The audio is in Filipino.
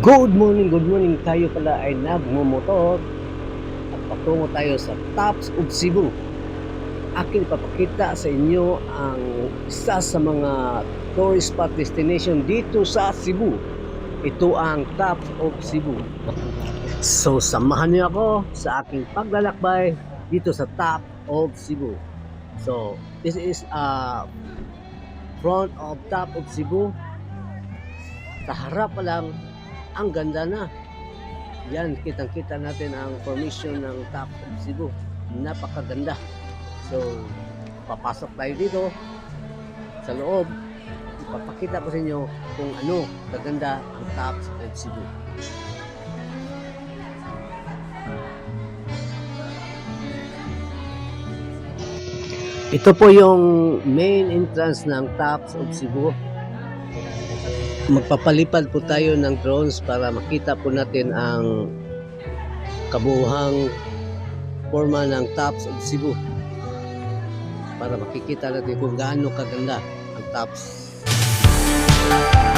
Good morning, good morning. Tayo pala ay nagmumotor at patungo tayo sa Tops of Cebu. Akin papakita sa inyo ang isa sa mga tourist spot destination dito sa Cebu. Ito ang Tops of Cebu. So samahan niyo ako sa aking paglalakbay dito sa Top of Cebu. So this is uh, front of Top of Cebu. Sa harap pa lang ang ganda na. Yan, kitang-kita natin ang formation ng Top of Cebu. Napakaganda. So, papasok tayo dito sa loob. Ipapakita ko sa inyo kung ano kaganda ang Top of Cebu. Ito po yung main entrance ng Tops of Cebu magpapalipad po tayo ng drones para makita po natin ang kabuhang forma ng tops of Cebu para makikita natin kung gaano kaganda ang tops. Thank.